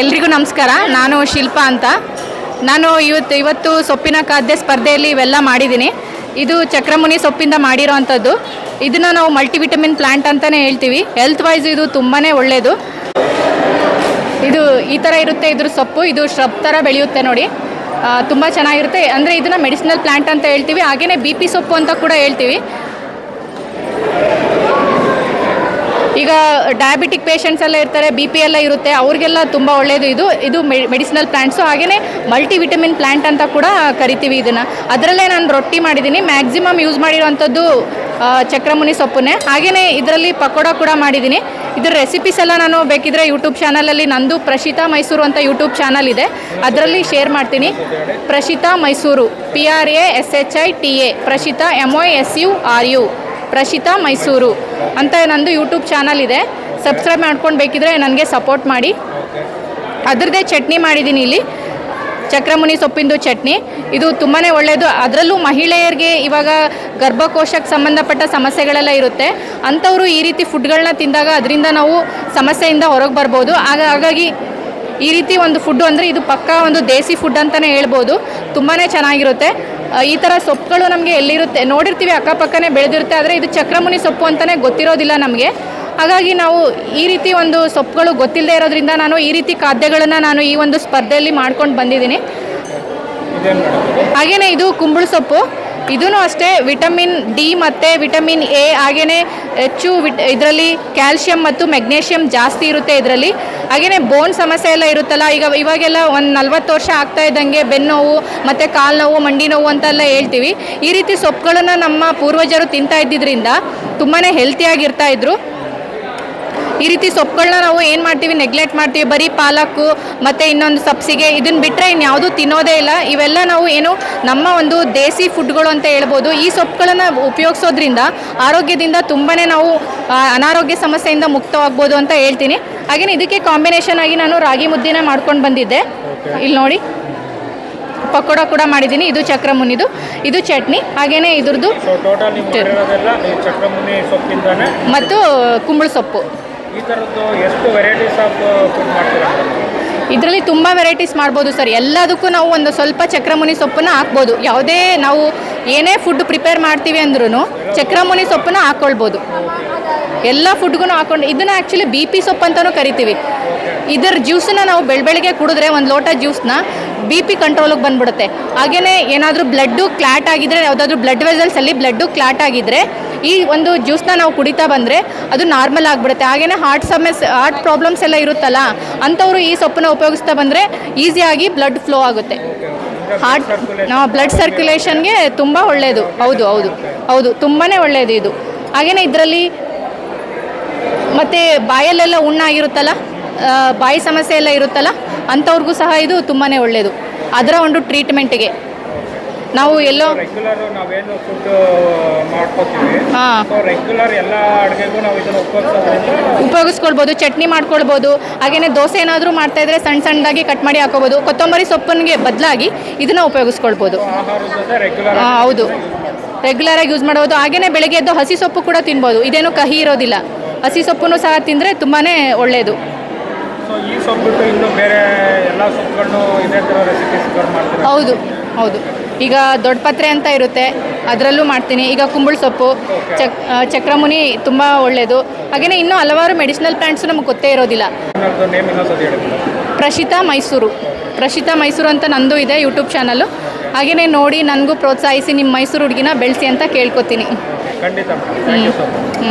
ಎಲ್ರಿಗೂ ನಮಸ್ಕಾರ. ನಾನು ಶಿಲ್ಪಾ ಅಂತ. ನಾನು ಇವತ್ತು ಇವತ್ತು ಸೊಪ್ಪಿನ ಖಾದ್ಯ ಸ್ಪರ್ಧೆಯಲ್ಲಿ ಇವೆಲ್ಲ ಮಾಡಿದ್ದೀನಿ. ಇದು ಚಕ್ರಮುನಿ ಸೊಪ್ಪಿಂದ ಮಾಡಿರೋ ಅಂಥದ್ದು ಇದನ್ನು ನಾವು ಮಲ್ಟಿವಿಟಮಿನ್ ಪ್ಲ್ಯಾಂಟ್ ಅಂತಲೇ ಹೇಳ್ತೀವಿ. ಹೆಲ್ತ್ ವೈಸ್ ಇದು ತುಂಬಾ ಒಳ್ಳೆಯದು ಇದು ಈ ಥರ ಇರುತ್ತೆ ಇದ್ರ ಸೊಪ್ಪು. ಇದು ಶ್ರಬ್ ಥರ ಬೆಳೆಯುತ್ತೆ ನೋಡಿ. ತುಂಬ ಚೆನ್ನಾಗಿರುತ್ತೆ. ಅಂದರೆ ಇದನ್ನು ಮೆಡಿಸಿನಲ್ ಪ್ಲ್ಯಾಂಟ್ ಅಂತ ಹೇಳ್ತೀವಿ. ಹಾಗೆಯೇ ಬಿ ಪಿ ಸೊಪ್ಪು ಅಂತ ಕೂಡ ಹೇಳ್ತೀವಿ. ಈಗ ಡಯಾಬಿಟಿಕ್ ಪೇಷಂಟ್ಸ್ ಎಲ್ಲ ಇರ್ತಾರೆ ಬಿ ಪಿ ಎಲ್ಲ ಇರುತ್ತೆ, ಅವ್ರಿಗೆಲ್ಲ ತುಂಬ ಒಳ್ಳೆಯದು ಇದು ಇದು ಮೆಡಿಸಿನಲ್ ಪ್ಲ್ಯಾಂಟ್ಸು ಹಾಗೆಯೇ ಮಲ್ಟಿ ವಿಟಮಿನ್ ಪ್ಲ್ಯಾಂಟ್ ಅಂತ ಕೂಡ ಕರಿತೀವಿ ಇದನ್ನು. ಅದರಲ್ಲೇ ನಾನು ರೊಟ್ಟಿ ಮಾಡಿದ್ದೀನಿ ಮ್ಯಾಕ್ಸಿಮಮ್ ಯೂಸ್ ಮಾಡಿರುವಂಥದ್ದು ಚಕ್ರಮುನಿ ಸೊಪ್ಪನ್ನೇ. ಹಾಗೆಯೇ ಇದರಲ್ಲಿ ಪಕೋಡ ಕೂಡ ಮಾಡಿದ್ದೀನಿ ಇದ್ರ ರೆಸಿಪೀಸ್ ಎಲ್ಲ ನಾನು ಬೇಕಿದ್ರೆ ಯೂಟ್ಯೂಬ್ ಚಾನಲಲ್ಲಿ ನಂದು ಪ್ರಶಿತಾ ಮೈಸೂರು ಅಂತ ಯೂಟ್ಯೂಬ್ ಚಾನಲ್ ಇದೆ. ಅದರಲ್ಲಿ ಶೇರ್ ಮಾಡ್ತೀನಿ. Prashita Mysuru P R A S H I T A Prashita M O S U R U Prashita Mysuru ಅಂತ ನಂದು ಯೂಟ್ಯೂಬ್ ಚಾನಲ್ ಇದೆ. ಸಬ್ಸ್ಕ್ರೈಬ್ ಮಾಡ್ಕೊಂಡು ಬೇಕಿದ್ರೆ ನನಗೆ ಸಪೋರ್ಟ್ ಮಾಡಿ. ಅದರದ್ದೇ ಚಟ್ನಿ ಮಾಡಿದ್ದೀನಿ ಇಲ್ಲಿ. ಚಕ್ರಮುನಿ ಸೊಪ್ಪಿಂದು ಚಟ್ನಿ. ಇದು ತುಂಬಾ ಒಳ್ಳೆಯದು ಅದರಲ್ಲೂ ಮಹಿಳೆಯರಿಗೆ ಇವಾಗ ಗರ್ಭಕೋಶಕ್ಕೆ ಸಂಬಂಧಪಟ್ಟ ಸಮಸ್ಯೆಗಳೆಲ್ಲ ಇರುತ್ತೆ. ಅಂಥವರು ಈ ರೀತಿ ಫುಡ್ಗಳನ್ನ ತಿಂದಾಗ ಅದರಿಂದ ನಾವು ಸಮಸ್ಯೆಯಿಂದ ಹೊರಗೆ ಬರ್ಬೋದು. ಹಾಗಾಗಿ ಈ ರೀತಿ ಒಂದು ಫುಡ್ಡು ಅಂದರೆ ಇದು ಪಕ್ಕಾ ಒಂದು ದೇಸಿ ಫುಡ್ ಅಂತಲೇ ಹೇಳ್ಬೋದು. ತುಂಬಾ ಚೆನ್ನಾಗಿರುತ್ತೆ. ಈ ಥರ ಸೊಪ್ಪುಗಳು ನಮಗೆ ಎಲ್ಲಿರುತ್ತೆ? ನೋಡಿರ್ತೀವಿ, ಅಕ್ಕಪಕ್ಕನೇ ಬೆಳೆದಿರುತ್ತೆ, ಆದರೆ ಇದು ಚಕ್ರಮುನಿ ಸೊಪ್ಪು ಅಂತಲೇ ಗೊತ್ತಿರೋದಿಲ್ಲ ನಮಗೆ. ಹಾಗಾಗಿ ನಾವು ಈ ರೀತಿ ಒಂದು ಸೊಪ್ಪುಗಳು ಗೊತ್ತಿಲ್ಲದೆ ಇರೋದ್ರಿಂದ ನಾನು ಈ ರೀತಿ ಖಾದ್ಯಗಳನ್ನು ನಾನು ಈ ಒಂದು ಸ್ಪರ್ಧೆಯಲ್ಲಿ ಮಾಡ್ಕೊಂಡು ಬಂದಿದ್ದೀನಿ. ಹಾಗೆಯೇ ಇದು ಕುಂಬಳ ಸೊಪ್ಪು. ಇದೂ ಅಷ್ಟೇ, ವಿಟಮಿನ್ ಡಿ ಮತ್ತು ವಿಟಮಿನ್ ಎ ಹಾಗೆಯೇ ಹೆಚ್ಚು ಇದರಲ್ಲಿ ಕ್ಯಾಲ್ಶಿಯಂ ಮತ್ತು ಮೆಗ್ನೇಷಿಯಂ ಜಾಸ್ತಿ ಇರುತ್ತೆ ಇದರಲ್ಲಿ. ಹಾಗೆಯೇ ಬೋನ್ ಸಮಸ್ಯೆ ಎಲ್ಲ ಇರುತ್ತಲ್ಲ, ಈಗ ಇವಾಗೆಲ್ಲ ಒಂದು ನಲ್ವತ್ತು ವರ್ಷ ಆಗ್ತಾ ಇದ್ದಂಗೆ ಬೆನ್ನೋವು ಮತ್ತು ಕಾಲು ನೋವು, ಮಂಡಿ ನೋವು ಅಂತೆಲ್ಲ ಹೇಳ್ತೀವಿ. ಈ ರೀತಿ ಸೊಪ್ಪುಗಳನ್ನು ನಮ್ಮ ಪೂರ್ವಜರು ತಿಂತಾ ಇದ್ದಿದ್ದರಿಂದ ತುಂಬಾ ಹೆಲ್ತಿಯಾಗಿರ್ತಾ ಇದ್ರು. ಈ ರೀತಿ ಸೊಪ್ಪುಗಳನ್ನ ನಾವು ಏನು ಮಾಡ್ತೀವಿ ನೆಗ್ಲೆಕ್ಟ್ ಮಾಡ್ತೀವಿ ಬರೀ ಪಾಲಕ್ಕು ಮತ್ತು ಇನ್ನೊಂದು ಸಬ್ಸಿಗೆ ಇದನ್ನು ಬಿಟ್ಟರೆ ಇನ್ಯಾವುದೂ ತಿನ್ನೋದೇ ಇಲ್ಲ. ಇವೆಲ್ಲ ನಾವು ಏನು ನಮ್ಮ ಒಂದು ದೇಸಿ ಫುಡ್ಗಳು ಅಂತ ಹೇಳ್ಬೋದು. ಈ ಸೊಪ್ಪುಗಳನ್ನು ಉಪಯೋಗಿಸೋದ್ರಿಂದ ಆರೋಗ್ಯದಿಂದ ತುಂಬಾ ನಾವು ಅನಾರೋಗ್ಯ ಸಮಸ್ಯೆಯಿಂದ ಮುಕ್ತವಾಗ್ಬೋದು ಅಂತ ಹೇಳ್ತೀನಿ. ಹಾಗೆಯೇ ಇದಕ್ಕೆ ಕಾಂಬಿನೇಷನ್ ಆಗಿ ನಾನು ರಾಗಿ ಮುದ್ದೆನ ಮಾಡ್ಕೊಂಡು ಬಂದಿದ್ದೆ. ಇಲ್ಲಿ ನೋಡಿ. ಪಕೋಡ ಕೂಡ ಮಾಡಿದ್ದೀನಿ. ಇದು ಚಕ್ರಮುನಿದು ಇದು ಚಟ್ನಿ. ಹಾಗೆಯೇ ಇದ್ರದ್ದು ಮತ್ತು ಕುಂಬಳ ಸೊಪ್ಪು. ಇದರಲ್ಲಿ ತುಂಬ ವೆರೈಟೀಸ್ ಮಾಡ್ಬೋದು ಸರ್. ಎಲ್ಲದಕ್ಕೂ ನಾವು ಒಂದು ಸ್ವಲ್ಪ ಚಕ್ರಮುನಿ ಸೊಪ್ಪನ್ನ ಹಾಕ್ಬೋದು. ಯಾವುದೇ ನಾವು ಏನೇ ಫುಡ್ ಪ್ರಿಪೇರ್ ಮಾಡ್ತೀವಿ ಅಂದ್ರೂ ಚಕ್ರಮುನಿ ಸೊಪ್ಪನ್ನ ಹಾಕೊಳ್ಬೋದು. ಎಲ್ಲ ಫುಡ್ಗೂ ಹಾಕೊಂಡು ಇದನ್ನ ಆ್ಯಕ್ಚುಲಿ ಬಿ ಪಿ ಸೊಪ್ಪು ಅಂತಲೂ ಕರಿತೀವಿ. ಇದರ ಜ್ಯೂಸನ್ನ ನಾವು ಬೆಳ ಬೆಳಗ್ಗೆ ಕುಡಿದ್ರೆ, ಒಂದು ಲೋಟ ಜ್ಯೂಸ್ನ ಬಿ ಪಿ ಕಂಟ್ರೋಲಿಗೆ ಬಂದ್ಬಿಡುತ್ತೆ. ಹಾಗೆಯೇ ಏನಾದರೂ ಬ್ಲಡ್ಡು ಕ್ಲಾಟ್ ಆಗಿದ್ರೆ, ಯಾವುದಾದ್ರೂ ಬ್ಲಡ್ ವೆಸಲ್ಸಲ್ಲಿ ಬ್ಲಡ್ಡು ಕ್ಲಾಟ್ ಆಗಿದ್ರೆ, ಈ ಒಂದು ಜ್ಯೂಸ್ನ ನಾವು ಕುಡಿತಾ ಬಂದರೆ ಅದು ನಾರ್ಮಲ್ ಆಗಿಬಿಡುತ್ತೆ. ಹಾಗೆಯೇ ಹಾರ್ಟ್ ಸಮಸ್ಯೆ ಹಾರ್ಟ್ ಪ್ರಾಬ್ಲಮ್ಸ್ ಎಲ್ಲ ಇರುತ್ತಲ್ಲ, ಅಂಥವರು ಈ ಸೊಪ್ಪನ್ನ ಉಪಯೋಗಿಸ್ತಾ ಬಂದರೆ ಈಸಿಯಾಗಿ ಬ್ಲಡ್ ಫ್ಲೋ ಆಗುತ್ತೆ. ಹಾರ್ಟ್ ಬ್ಲಡ್ ಸರ್ಕ್ಯುಲೇಷನ್ಗೆ ತುಂಬ ಒಳ್ಳೆಯದು ಹೌದು ಹೌದು ಹೌದು ತುಂಬಾ ಒಳ್ಳೆಯದು ಇದು. ಹಾಗೆಯೇ ಇದರಲ್ಲಿ ಮತ್ತು ಬಾಯಲ್ಲೆಲ್ಲ ಉಣ್ಣಾಗಿರುತ್ತಲ್ಲ ಬಾಯಿ ಸಮಸ್ಯೆ ಎಲ್ಲ ಇರುತ್ತಲ್ಲ ಅಂಥವ್ರಿಗೂ ಸಹ ಇದು ತುಂಬಾ ಒಳ್ಳೆಯದು ಅದರ ಒಂದು ಟ್ರೀಟ್ಮೆಂಟಿಗೆ ನಾವು ಎಲ್ಲೋ ಉಪಯೋಗಿಸ್ಕೊಳ್ಬೋದು ಚಟ್ನಿ ಮಾಡ್ಕೊಳ್ಬೋದು ಹಾಗೆಯೇ ದೋಸೆ ಏನಾದರೂ ಮಾಡ್ತಾ ಇದ್ರೆ ಸಣ್ಣ ಸಣ್ಣದಾಗಿ ಕಟ್ ಮಾಡಿ ಹಾಕೋಬೋದು ಕೊತ್ತಂಬರಿ ಸೊಪ್ಪನಿಗೆ ಬದಲಾಗಿ ಇದನ್ನ ಉಪಯೋಗಿಸ್ಕೊಳ್ಬೋದು. ಹೌದು ರೆಗ್ಯುಲರ್ ಆಗಿ ಹೌದು. ರೆಗ್ಯುಲರಾಗಿ ಯೂಸ್ ಮಾಡ್ಬೋದು ಹಾಗೆಯೇ ಬೆಳಗ್ಗೆ ಎದ್ದು ಹಸಿ ಸೊಪ್ಪು ಕೂಡ ತಿನ್ಬೋದು ಇದೇನು ಕಹಿ ಇರೋದಿಲ್ಲ. ಹಸಿ ಸೊಪ್ಪನ್ನು ಸಹ ತಿಂದರೆ ತುಂಬಾ ಒಳ್ಳೆಯದು ಈ ಸೊಪ್ಪು ಬಿಟ್ಟು ಇನ್ನು ಬೇರೆ ಎಲ್ಲ ಸೊಪ್ಪುಗಳನ್ನು ಇದೇ ಥರ ರೆಸಿಪೀಸ್ ಮಾಡ್ತೀರಾ? ಹೌದು ಹೌದು. ಈಗ ದೊಡ್ಡ ಪತ್ರೆ ಅಂತ ಇರುತ್ತೆ ಅದರಲ್ಲೂ ಮಾಡ್ತೀನಿ. ಈಗ ಕುಂಬಳ ಸೊಪ್ಪು ಚಕ್ ಚಕ್ರಮುನಿ ತುಂಬ ಒಳ್ಳೆಯದು ಹಾಗೆಯೇ ಇನ್ನೂ ಹಲವಾರು ಮೆಡಿಸಿನಲ್ ಪ್ಲಾಂಟ್ಸು ನಮಗೆ ಗೊತ್ತೇ ಇರೋದಿಲ್ಲ. ಪ್ರಶಿತಾ ಮೈಸೂರು. ಪ್ರಶಿತಾ ಮೈಸೂರು ಅಂತ ನಂದು ಇದೆ ಯೂಟ್ಯೂಬ್ ಚಾನಲ್ಲು ಹಾಗೆಯೇ ನೋಡಿ ನನಗೂ ಪ್ರೋತ್ಸಾಹಿಸಿ ನಿಮ್ಮ ಮೈಸೂರು ಹುಡುಗಿನ ಬೆಳೆಸಿ ಅಂತ ಕೇಳ್ಕೊತೀನಿ. ಖಂಡಿತ ಹ್ಞೂ